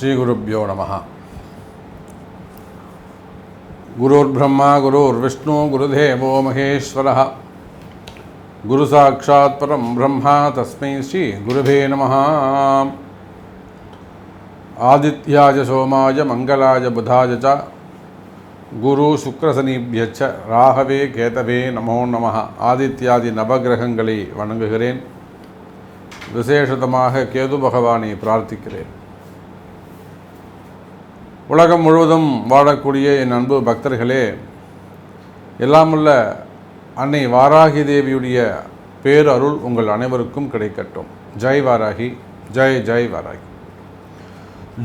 ஸ்ரீகுருப்போ நம. குருர்பிரம்மா குருர்விஷ்ணு குருதேவோ மகேஸ்வர. குரு சாட்சாத் பரம் பிரம்மா தஸ்மை ஸ்ரீ குருவே நம. ஆதித்யாஜ சோமாய மங்களாய புதாய ச. குரு சுக்ரசனிபியச்ச ராகவே கேதவே நமோ நம. ஆதித்யாதி நவகிரகங்களை வணங்குகிறேன். விசேஷதமாக கேது பகவானை பிரார்த்திக்கிறேன். உலகம் முழுவதும் வாழக்கூடிய என் அன்பு பக்தர்களே எல்லாமுள்ள அன்னை வாராகி தேவியுடைய பேரருள் உங்கள் அனைவருக்கும் கிடைக்கட்டும். ஜெய் வாராகி ஜெய் ஜெய் வாராகி.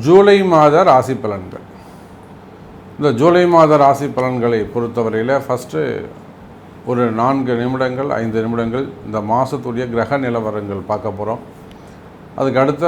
ஜூலை மாத ராசி பலன்கள். இந்த ஜூலை மாத ராசி பலன்களை பொறுத்தவரையில் ஃபஸ்ட்டு ஒரு நான்கு நிமிடங்கள் ஐந்து நிமிடங்கள் இந்த மாதத்துடைய கிரக நிலவரங்கள் பார்க்க போகிறோம் அதுக்கு அடுத்த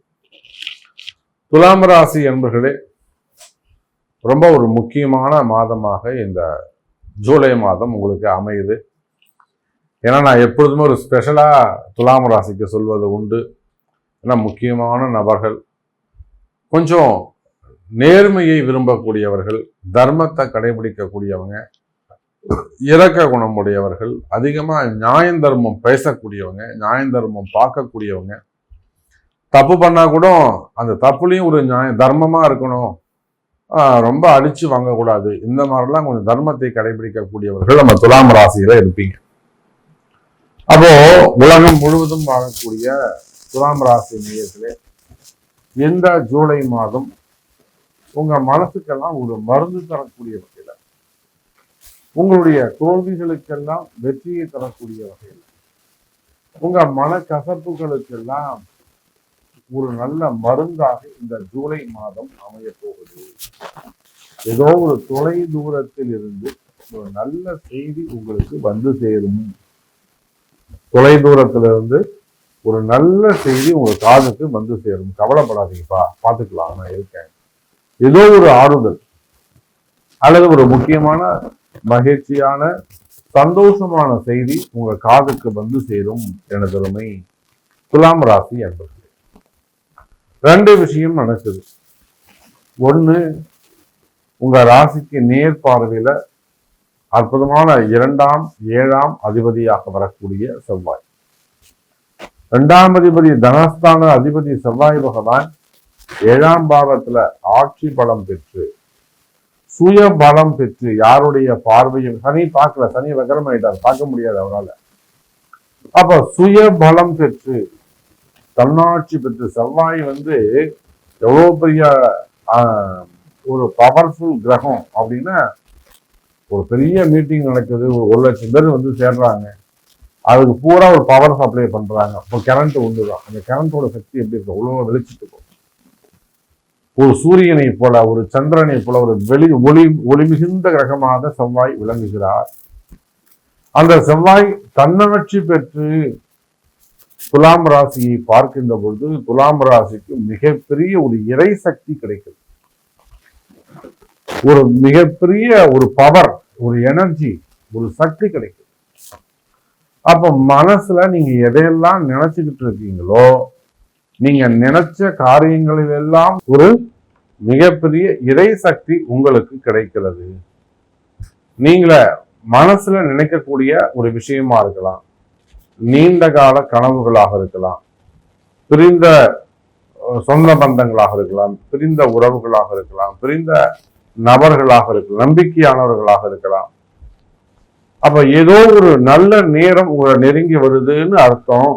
துலாம் ராசி என்பர்களே ரொம்ப ஒரு முக்கியமான மாதமாக இந்த ஜூலை மாதம் உங்களுக்கு அமையுது. ஏன்னா நான் எப்பொழுதுமே ஒரு ஸ்பெஷலாக துலாம் ராசிக்கு சொல்வது உண்டு. ஏன்னா முக்கியமான நபர்கள் கொஞ்சம் நேர்மையை விரும்பக்கூடியவர்கள் தர்மத்தை கடைபிடிக்கக்கூடியவங்க இறக்க குணமுடையவர்கள் அதிகமாக நியாயந்தர்மம் பேசக்கூடியவங்க நியாயந்தர்மம் பார்க்கக்கூடியவங்க தப்பு பண்ணால் கூட அந்த தப்புலேயும் ஒரு நியாயம் தர்மமாக இருக்கணும். ரொம்ப அடித்து வாங்கக்கூடாது. இந்த மாதிரிலாம் கொஞ்சம் தர்மத்தை கடைபிடிக்கக்கூடியவர்கள் நம்ம துலாம் ராசியில் இருப்பீங்க. அப்போ உலகம் முழுவதும் வாழக்கூடிய துலாம் ராசி நேயர்களே இந்த ஜூலை மாதம் உங்க மனசுக்கெல்லாம் ஒரு மருந்து தரக்கூடிய வகையில் உங்களுடைய தோல்விகளுக்கெல்லாம் வெற்றியை தரக்கூடிய வகையில் உங்க மனக்கசப்புகளுக்கெல்லாம் ஒரு நல்ல மருந்தாக இந்த ஜூலை மாதம் அமைய போகுது ஏதோ ஒரு தொலை தூரத்தில் இருந்து ஒரு நல்ல செய்தி உங்களுக்கு வந்து சேரும். தொலை தூரத்துல இருந்து ஒரு நல்ல செய்தி உங்க காதுக்கு வந்து சேரும். கவலைப்படாதீங்கப்பா. பார்த்துக்கலாம் நான் இருக்கேன். ஏதோ ஒரு ஆறுதல். அல்லது ஒரு முக்கியமான மகிழ்ச்சியான சந்தோஷமான செய்தி உங்க காதுக்கு வந்து சேரும் எனதருமை துலாம் ராசி என்பது ரெண்டு விஷயம் நடக்குது. ஒன்று உங்கள் ராசிக்கு நேர் பார்வையில் அற்புதமான இரண்டாம் ஏழாம் அதிபதியாக வரக்கூடிய செவ்வாய். ரெண்டாம் அதிபதி தனஸ்தான அதிபதி செவ்வாய் பகவான் ஏழாம் பாவத்தில் ஆட்சி பலம் பெற்று சுய பலம் பெற்று யாருடைய பார்வையும் சனி பார்க்கல சனி வகரமாயிட்டார் பார்க்க முடியாது அவரால். அப்ப சுய பலம் பெற்று தன்னாட்சி பெற்ற செவ்வாய் வந்து எவ்வளோ பெரிய ஒரு பவர்ஃபுல் கிரகம் அப்படின்னா ஒரு பெரிய மீட்டிங் நடக்குது. ஒரு ஒரு லட்சம் பேர் வந்து சேர்றாங்க. அதுக்கு பூரா ஒரு பவர் சப்ளை பண்ணுறாங்க இப்போ கரண்ட் உண்டு தான் அந்த கரண்ட்டோட சக்தி எப்படி இருக்கும் அவ்வளோ வெளிச்சிட்டு ஒரு சூரியனை போல ஒரு சந்திரனை போல ஒரு வெளி ஒளி ஒளி மிகுந்த கிரகமாக செவ்வாய் விளங்குகிறார். அந்த செவ்வாய் தன்னாட்சி பெற்று துலாம் ராசியை பார்க்கின்ற பொழுது துலாம் ராசிக்கு மிகப்பெரிய ஒரு இறை சக்தி கிடைக்குது ஒரு மிகப்பெரிய ஒரு பவர் ஒரு எனர்ஜி ஒரு சக்தி கிடைக்குது அப்ப மனசுல நீங்க எதையெல்லாம் நினைச்சுக்கிட்டு இருக்கீங்களோ நீங்க நினைச்ச காரியங்களில் எல்லாம் ஒரு மிகப்பெரிய இறை சக்தி உங்களுக்கு கிடைக்கிறது. நீங்கள மனசுல நினைக்கக்கூடிய ஒரு விஷயமா இருக்கலாம். நீண்ட கால கனவுகளாக இருக்கலாம். பிரிந்த சொந்த பந்தங்களாக இருக்கலாம் பிரிந்த உறவுகளாக இருக்கலாம் பிரிந்த நபர்களாக இருக்கலாம் நம்பிக்கையானவர்களாக இருக்கலாம். அப்ப ஏதோ ஒரு நல்ல நேரம் உங்களை நெருங்கி வருதுன்னு அர்த்தம்.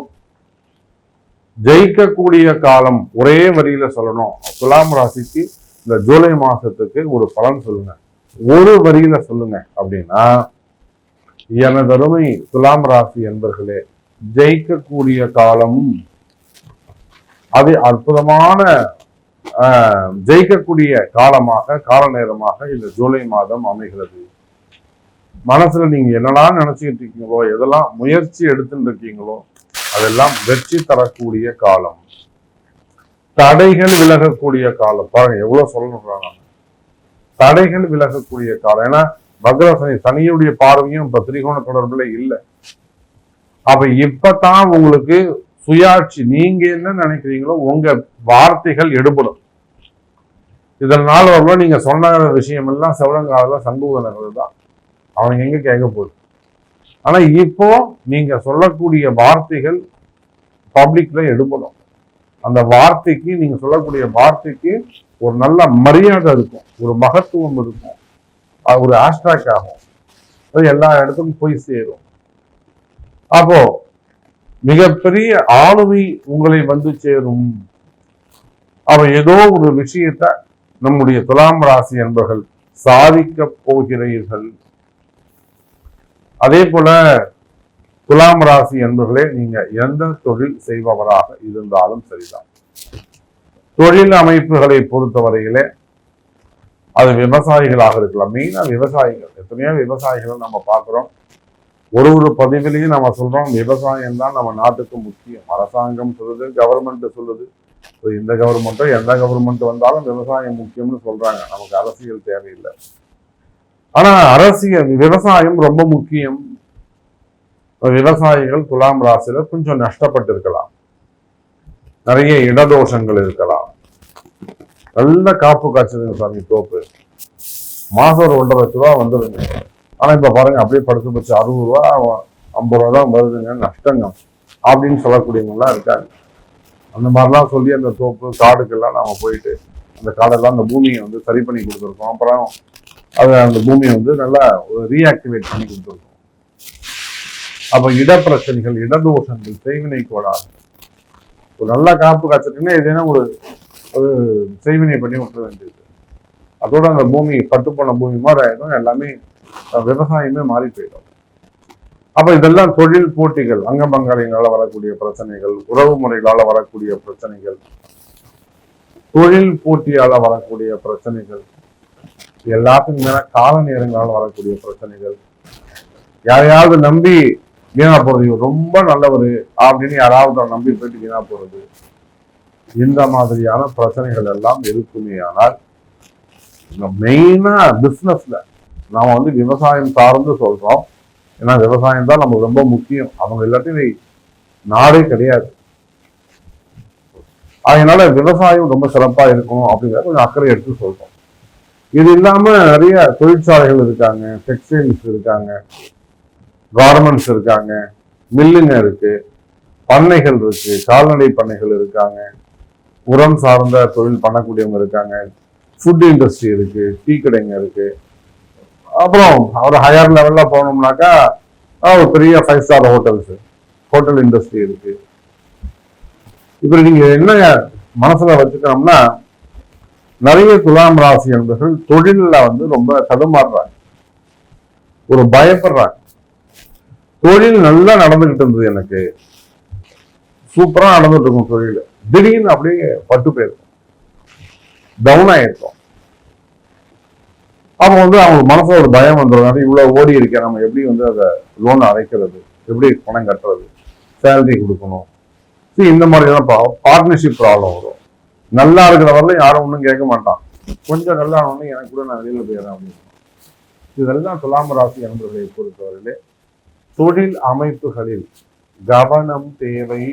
ஜெயிக்கக்கூடிய காலம் ஒரே வரியில சொல்லணும். துலாம் ராசிக்கு இந்த ஜூலை மாசத்துக்கு ஒரு பலன் சொல்லுங்க. ஒரு வரியில சொல்லுங்க அப்படின்னா எனதருமை துலாம் ராசி என்பர்களே ஜெயிக்கக்கூடிய காலம் அது அற்புதமான ஆஹ், ஜெயிக்கக்கூடிய காலமாக கால நேரமாக இந்த ஜூலை மாதம் அமைகிறது. மனசுல நீங்க என்னெல்லாம் நினைச்சுக்கிட்டு இருக்கீங்களோ எதெல்லாம் முயற்சி எடுத்துட்டு இருக்கீங்களோ அதெல்லாம் வெற்றி தரக்கூடிய காலம். தடைகள் விலகக்கூடிய காலம். பாருங்க எவ்வளவு சொல்லணும் தடைகள் விலகக்கூடிய காலம். ஏன்னா பக்ர சனியுடைய பார்வையும் இப்ப திரிகோண தொடர்புல இல்லை. அப்ப இப்பதான் உங்களுக்கு சுயாட்சி. நீங்க என்ன நினைக்கிறீங்களோ உங்க வார்த்தைகள் எடுபடும். இதனால் வரலாம் நீங்க சொன்ன விஷயம் எல்லாம் செவலங்கால சங்கூதனங்கள் தான். அவனுங்க எங்க கேட்க போகுது? ஆனா இப்போ நீங்க சொல்லக்கூடிய வார்த்தைகள் பப்ளிக்ல எடுபடும். அந்த வார்த்தைக்கு நீங்க சொல்லக்கூடிய வார்த்தைக்கு ஒரு நல்ல மரியாதை இருக்கும். ஒரு மகத்துவம் இருக்கும். அது ஒரு ஆஸ்ட்ராக் ஆகும் அது எல்லா இடத்துக்கும் போய் சேரும். அப்போ மிகப்பெரிய ஆளுமை உங்களை வந்து சேரும். அவ ஏதோ ஒரு விஷயத்த நம்முடைய துலாம் ராசி என்பர்கள் சாதிக்க போகிறீர்கள். அதே போல துலாம் ராசி என்பர்களே நீங்க எந்த தொழில் செய்பவராக இருந்தாலும் சரிதான். தொழில் அமைப்புகளை பொறுத்தவரையிலே அது விவசாயிகளாக இருக்கலாம். மெயினா விவசாயிகள். எத்தனையோ விவசாயிகளை நம்ம பார்க்கிறோம். ஒரு ஒரு பதிவிலையும் நம்ம சொல்றோம். விவசாயம் தான் நம்ம நாட்டுக்கு முக்கியம். அரசாங்கம் சொல்லுது கவர்மெண்ட் சொல்லுது So, இந்த கவர்மெண்ட்டோ எந்த கவர்மெண்ட் வந்தாலும் விவசாயம் முக்கியம்னு சொல்றாங்க. நமக்கு அரசியல் தேவையில்லை. ஆனா அரசியல் விவசாயம் ரொம்ப முக்கியம். விவசாயிகள் துலாம் ராசியில கொஞ்சம் நஷ்டப்பட்டு இருக்கலாம் நிறைய இடதோஷங்கள் இருக்கலாம். நல்ல காப்பு காய்ச்சதுங்க சாமி தோப்பு. மாசம் ஒரு ஒன்றரை லட்ச ரூபா வந்துடுங்க ஆனால் இப்போ பாருங்க அப்படியே படுத்து போச்சு. அறுபது ரூபா ஐம்பது ரூபா தான் வருதுங்க. நஷ்டங்க. அப்படின்னு சொல்லக்கூடியவங்கலாம் இருக்காங்க. அந்த மாதிரிலாம் சொல்லி அந்த தோப்பு காடுக்கெல்லாம் நாம் போயிட்டு அந்த காடெல்லாம் அந்த பூமியை வந்து சரி பண்ணி கொடுத்துருக்கோம். அப்புறம் அதை அந்த பூமியை வந்து நல்லா ரீஆக்டிவேட் பண்ணி கொடுத்துருக்கோம். அப்போ இடப்பிரச்சனைகள் இடதோஷங்கள் செய்வினை கோடாது ஒரு நல்ல காப்பு காய்ச்சிட்டுன்னா ஏதேனும் ஒரு ஒரு செய்வினை பண்ணி விட்டுற வேண்டியது. அதோட அந்த பூமி பட்டு போன பூமி மாதிரி ஆயிடும். எல்லாமே விவசாயமே மாறி போயிடும். அப்ப இதெல்லாம் தொழில் போட்டிகள் அங்கமங்களினால வரக்கூடிய பிரச்சனைகள் உறவு முறைகளால வரக்கூடிய பிரச்சனைகள் தொழில் போட்டியால வரக்கூடிய பிரச்சனைகள் எல்லாத்துக்கும் மேல கால நேரங்களால வரக்கூடிய பிரச்சனைகள். யாரையாவது நம்பி வீணா போறது ரொம்ப நல்லவர் அப்படின்னு யாராவது நம்பி போயிட்டு வீணா போறது. இந்த மாதிரியான பிரச்சனைகள் எல்லாம் இருக்குமே ஆனால் மெயினா பிசினஸ்ல நாம வந்து விவசாயம் சார்ந்து சொல்றோம். ஏன்னா விவசாயம் தான் நமக்கு ரொம்ப முக்கியம். அவங்க இல்லாட்டி நாடே கிடையாது. அதனால விவசாயம் ரொம்ப சிறப்பா இருக்கணும் அப்படிங்கிறத கொஞ்சம் அக்கறை எடுத்து சொல்கிறோம் இது இல்லாம நிறைய தொழிற்சாலைகள் இருக்காங்க. டெக்ஸ்டைல்ஸ் இருக்காங்க. கார்மெண்ட்ஸ் இருக்காங்க. மில்லுங்க இருக்கு. பண்ணைகள் இருக்கு. கால்நடை பண்ணைகள் இருக்காங்க. உரம் சார்ந்த தொழில் பண்ணக்கூடியவங்க இருக்காங்க. ஃபுட் இண்டஸ்ட்ரி இருக்கு. டீ கடைங்க இருக்கு. அப்புறம் ஒரு ஹையர் லெவலில் போனோம்னாக்கா ஒரு பெரிய five star hotels hotel industry இருக்கு. இப்படி நீங்க என்ன மனசுல வச்சுக்கணும்னா நிறைய துலாம் ராசி என்பர்கள் தொழிலில் வந்து ரொம்ப தடுமாறுறாங்க. ஒரு பயப்படுறாங்க. தொழில் நல்லா நடந்துகிட்டு இருந்தது எனக்கு. சூப்பராக நடந்துட்டு இருக்கும் தொழில். திடீர்னு அப்படியே பட்டு போயிருக்கும் டவுன் ஆயிருக்கும். அப்போ வந்து அவங்க மனசுல ஒரு பயம் வந்துடும் இவ்வளவு ஓடி இருக்கேன். நம்ம எப்படி வந்து அதை லோன் அடைக்கிறது? எப்படி பணம் கட்டுறது? சேலரி கொடுக்கணும். சரி இந்த மாதிரி பார்ட்னர்ஷிப் ப்ராப்ளம் வரும். நல்லா இருக்கிற வரல யாரும் ஒன்றும் கேட்க மாட்டான். கொஞ்சம் நல்லா ஆனோடனே எனக்கு கூட நான் வெளியில் போயிடுறேன் அப்படின்னு. இதெல்லாம் துலாம ராசி அன்பர்களை பொறுத்தவரையிலே தொழில் அமைப்புகளில் கவனம் தேவை.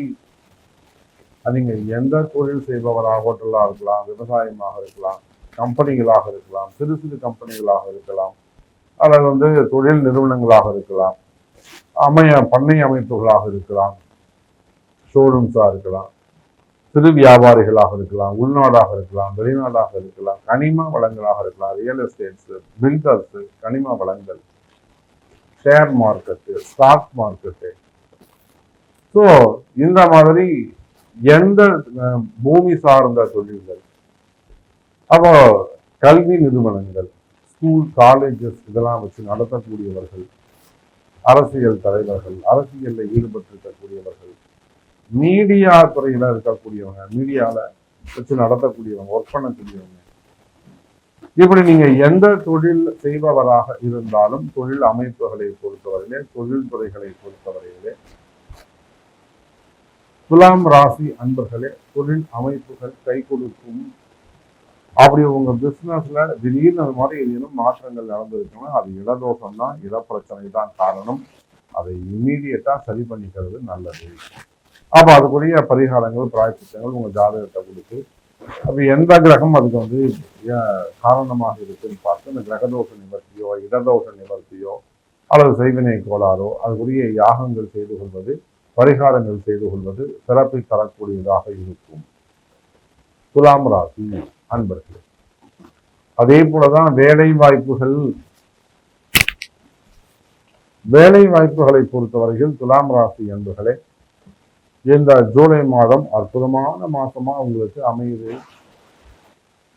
அதிங்க எந்த தொழில் செய்பவராக ஹோட்டலாக இருக்கலாம் விவசாயமாக இருக்கலாம் கம்பெனிகளாக இருக்கலாம் சிறு சிறு கம்பெனிகளாக இருக்கலாம் அல்லது வந்து தொழில் நிறுவனங்களாக இருக்கலாம் அமைய பண்ணை அமைப்புகளாக இருக்கலாம் ஷோரூம்ஸாக இருக்கலாம் சிறு வியாபாரிகளாக இருக்கலாம் உள்நாடாக இருக்கலாம் வெளிநாடாக இருக்கலாம் கனிம வளங்களாக இருக்கலாம் ரியல் எஸ்டேட்ஸு பில்டர்ஸு கனிம வளங்கள் share market stock market so இந்த மாதிரி எந்த பூமி சார்ந்த தொழில்கள் அப்போ கல்வி நிறுவனங்கள் ஸ்கூல் காலேஜஸ் இதெல்லாம் வச்சு நடத்தக்கூடியவர்கள் அரசியல் தலைவர்கள் அரசியலில் ஈடுபட்டிருக்கக்கூடியவர்கள் மீடியா துறையில் இருக்கக்கூடியவங்க மீடியாவில் வச்சு நடத்தக்கூடியவங்க ஒர்க் பண்ணக்கூடியவங்க. இப்படி நீங்க எந்த தொழில் செய்பவராக இருந்தாலும் தொழில் அமைப்புகளை பொறுத்தவரையிலே தொழில் துறைகளை பொறுத்தவரையிலே துலாம் ராசி அன்பர்களே தொழில் அமைப்புகள் கை கொடுக்கும் அப்படி உங்க பிசினஸ்ல திடீர்னு அது மாதிரி ஏதேனும் மாற்றங்கள் நடந்திருக்குன்னா அது இடதோஷம் தான் இடப்பிரச்சனை தான் காரணம். அதை இம்மீடியட்டா சரி பண்ணிக்கிறது நல்லது. அப்ப அதுக்குரிய பரிகாரங்கள் பிராய்ச்சித்தங்கள் உங்க ஜாதகத்தை கொடுத்து அப்போ எந்த கிரகம் அதுக்கு வந்து காரணமாக இருக்குன்னு பார்த்து இந்த கிரகதோஷ நிவர்த்தியோ இடதோஷ நிவர்த்தியோ அல்லது செய்வினை கோளாறோ அதுக்குரிய யாகங்கள் செய்து கொள்வது பரிகாரங்கள் செய்து கொள்வது சிறப்பை தரக்கூடியதாக இருக்கும். துலாம் ராசி. அன்பர்களே. அதே போலதான் வேலை வாய்ப்புகள். வேலை வாய்ப்புகளை பொறுத்தவரையில் துலாம் ராசி அன்பர்களே இந்த ஜூலை மாதம் அற்புதமான மாசமா உங்களுக்கு அமையுது.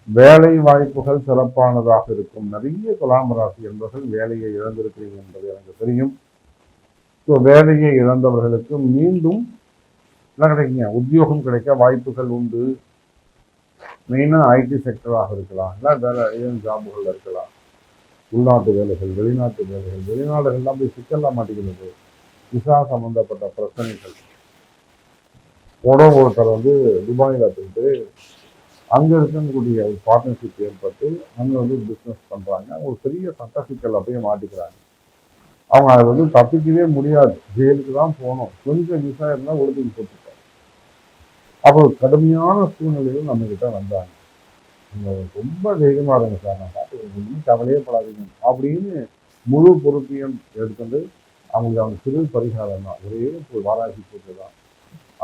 வேலை வாய்ப்புகள் சிறப்பானதாக இருக்கும். நிறைய துலாம் ராசி என்பவர்கள் வேலையை இழந்திருக்கிறீர்கள் என்பது எனக்கு தெரியும். ஸோ வேலையை இழந்தவர்களுக்கு மீண்டும் என்ன கிடைக்குங்க? உத்தியோகம் கிடைக்க வாய்ப்புகள் உண்டு. மெயினாக ஐடி செக்டராக இருக்கலாம். இல்லை வேலை ஏன் ஜாபுகள் இருக்கலாம். உள்நாட்டு வேலைகள் வெளிநாட்டு வேலைகள் வெளிநாடுகள்லாம் போய் சிக்கல்லாம் மாட்டேங்கிறது விசா சம்மந்தப்பட்ட பிரச்சனைகள். உடம்பு ஒருத்தர் வந்து துபாயில் போயிட்டு அங்கே இருக்கக்கூடிய பார்ட்னர்ஷிப் ஏற்பட்டு அங்கே வந்து பிஸ்னஸ் பண்ணுறாங்க ஒரு பெரிய சட்ட சிக்கல் அப்படியே மாட்டிக்கிறாங்க. அவங்க அதை வந்து தப்பிக்கவே முடியாது. ஜெயிலுக்கு தான் போகணும். கொஞ்சம் விசா இருந்தால் ஒழுங்கு போட்டு அப்போ கடுமையான சூழ்நிலையில் நம்ம கிட்ட வந்தாங்க ரொம்ப தைரியமா இருங்க சார். நான் பார்த்து ஒன்றும் கவலையே படாதீங்க. அப்படின்னு முழு பொறுப்பையும் எடுத்துட்டு அவங்களுக்கு அவங்க சிறு பரிகாரம் தான். ஒரே ஒரு வாராசி பூஜை தான்.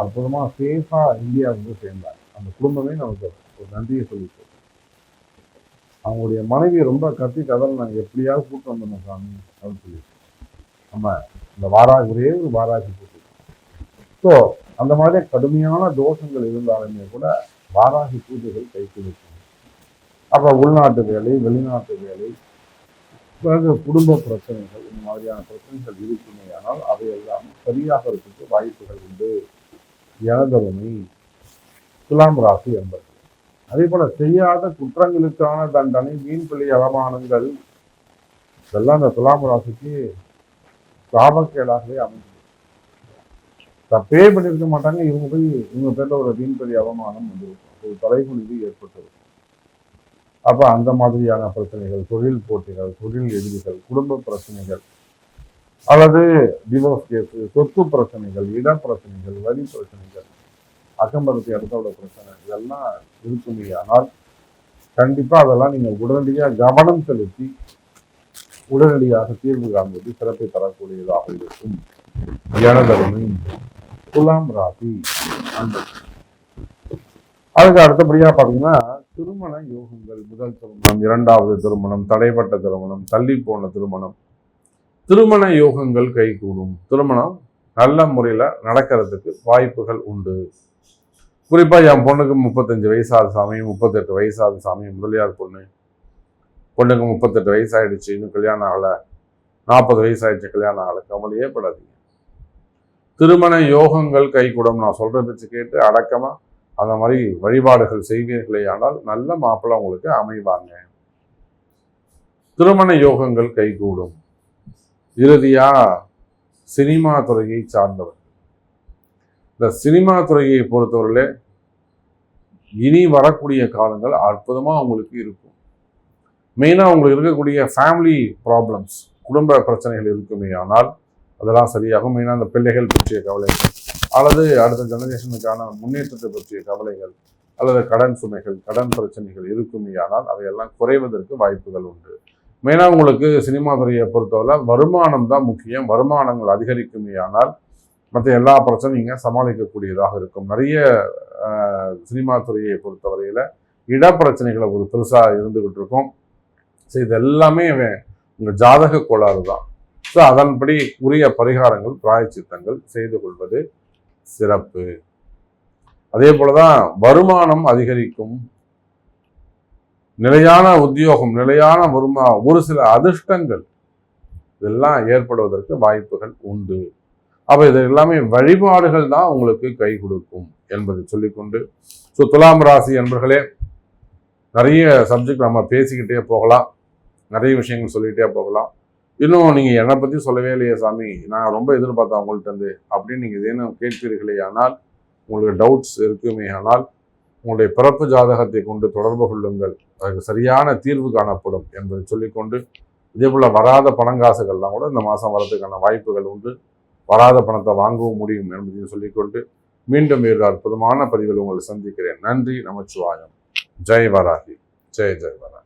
அற்புதமாக சேஃபாக இந்தியா வந்து சேர்ந்தாங்க. அந்த குடும்பமே நமக்கு ஒரு நன்றியை சொல்லிட்டு. அவங்களுடைய மனைவி ரொம்ப கத்தி கதறினாங்க எப்படியாவது கூட்டம் வந்தோம் சாமி அப்படின்னு சொல்லி நம்ம இந்த வாரா ஒரே ஒரு வாராசி போட்டு ஸோ அந்த மாதிரி கடுமையான தோஷங்கள் இருந்தாலுமே கூட வாராகி பூஜைகள் கை கொடுக்கும் அப்போ உள்நாட்டு வேலை வெளிநாட்டு வேலை பிறகு குடும்ப பிரச்சனைகள் இந்த மாதிரியான பிரச்சனைகள் இருக்குமே ஆனால் அவையெல்லாம் சரியாக இருக்கிறதுக்கு வாய்ப்புகள் உண்டு. இழந்தவனை துலாம் ராசி என்பது. அதே போல செய்யாத குற்றங்களுக்கான தண்டனை மீன்பிள்ளை அவமானங்கள் இதெல்லாம் அந்த துலாம் ராசிக்கு சாபக்கேடாகவே அமைஞ்சு தப்பே பண்ணியிருக்க மாட்டாங்க. இவங்க போய் இவங்க பேர்ல ஒரு வீண்பதி அவமானம் வந்திருக்கும் ஒரு தலைமுடிவு ஏற்பட்டிருக்கும் அப்ப அந்த மாதிரியான பிரச்சனைகள் தொழில் போட்டிகள் தொழில் எதிரிகள் குடும்ப பிரச்சனைகள் அல்லது டிவோர்ஸ் கேஸ் சொத்து பிரச்சனைகள் இட பிரச்சனைகள் வரி பிரச்சனைகள் அகம்பரத்து அடுத்தோட பிரச்சனை இதெல்லாம் இருக்குமே. ஆனால் அதெல்லாம் நீங்கள் உடனடியாக கவனம் செலுத்தி உடனடியாக தீர்வு காண்பது சிறப்பை தரக்கூடியதாக இருக்கும். எனதருமை துலாம் ராசி. அதுக்கு அடுத்தபடியாக பார்த்தீங்கன்னா திருமண யோகங்கள் முதல் திருமணம் இரண்டாவது திருமணம் தடைப்பட்ட திருமணம் தள்ளி போன திருமணம். திருமண யோகங்கள் கைகூடும். திருமணம் நல்ல முறையில் நடக்கிறதுக்கு வாய்ப்புகள் உண்டு. குறிப்பாக என் பொண்ணுக்கு முப்பத்தஞ்சு வயசாது சாமி முப்பத்தெட்டு வயசாது சாமி முதலியார் பொண்ணு. பொண்ணுக்கு முப்பத்தெட்டு வயசாகிடுச்சு இன்னும் கல்யாணம் ஆகலை. நாற்பது வயசாகிடுச்சு கல்யாணம் ஆகலை. கவலையே படாது திருமண யோகங்கள் கைகூடும். நான் சொல்கிற பேச்சு கேட்டு அடக்கமாக அந்த மாதிரி வழிபாடுகள் செய்வீர்களே ஆனால் நல்ல மாப்பிள்ளை உங்களுக்கு அமைவாங்க. திருமண யோகங்கள் கைகூடும். இறுதியாக சினிமா துறையை சார்ந்தவர். இந்த சினிமா துறையை பொறுத்தவரையிலே இனி வரக்கூடிய காலங்கள் அற்புதமாக அவங்களுக்கு இருக்கும். மெயினாக அவங்களுக்கு இருக்கக்கூடிய ஃபேமிலி ப்ராப்ளம்ஸ் குடும்ப பிரச்சனைகள் இருக்குமே ஆனால் அதெல்லாம் சரியாகும். மெயினாக அந்த பிள்ளைகள் பற்றிய கவலைகள். அல்லது அடுத்த ஜெனரேஷனுக்கான முன்னேற்றத்தை பற்றிய கவலைகள் அல்லது கடன் சுமைகள் கடன் பிரச்சனைகள் இருக்குமே ஆனால் அவையெல்லாம் குறைவதற்கு வாய்ப்புகள் உண்டு. மெயினாக உங்களுக்கு சினிமா துறையை பொறுத்தவரை வருமானம் தான் முக்கியம். வருமானங்கள் அதிகரிக்குமே ஆனால் மற்ற எல்லா பிரச்சனையும் சமாளிக்கக்கூடியதாக இருக்கும். நிறைய சினிமா துறையை பொறுத்தவரையில் இடப்பிரச்சனைகளை ஒரு பெருசாக இருந்துகிட்டு இருக்கும். ஸோ இது எல்லாமே உங்கள் ஜாதக கோளாறு தான். ஸோ அதன்படி உரிய பரிகாரங்கள் பிராயச்சித்தங்கள் செய்து கொள்வது சிறப்பு. அதே போலதான் வருமானம் அதிகரிக்கும். நிலையான உத்தியோகம் நிலையான வருமா ஒரு சில அதிர்ஷ்டங்கள் இதெல்லாம் ஏற்படுவதற்கு வாய்ப்புகள் உண்டு. அப்ப இது எல்லாமே வழிபாடுகள் தான் உங்களுக்கு கை கொடுக்கும் என்பதை சொல்லிக்கொண்டு ஸோ துலாம் ராசி என்பர்களே நிறைய சப்ஜெக்ட் நம்ம பேசிக்கிட்டே போகலாம். நிறைய விஷயங்கள் சொல்லிகிட்டே போகலாம். இன்னும் நீங்கள் என்னை பற்றி சொல்லவே இல்லையே சாமி. நான் ரொம்ப எதிர்பார்த்தேன் உங்கள்கிட்ட இருந்து. அப்படின்னு நீங்கள் ஏதும் கேட்பீர்களே ஆனால் உங்களுக்கு டவுட்ஸ் இருக்குமே ஆனால் உங்களுடைய பிறப்பு ஜாதகத்தை கொண்டு தொடர்பு கொள்ளுங்கள். அதுக்கு சரியான தீர்வு காணப்படும் என்பதை சொல்லிக்கொண்டு இதே போல் வராத பணங்காசுகள்லாம் கூட இந்த மாதம் வரதுக்கான வாய்ப்புகள் உண்டு. வராத பணத்தை வாங்கவும் முடியும் என்பதையும் சொல்லிக்கொண்டு மீண்டும் வேறு அற்புதமான பதிவில் உங்களை சந்திக்கிறேன். நன்றி நமச்சிவாயம். ஜெய் வராகி. ஜெய் ஜெய் வராகி.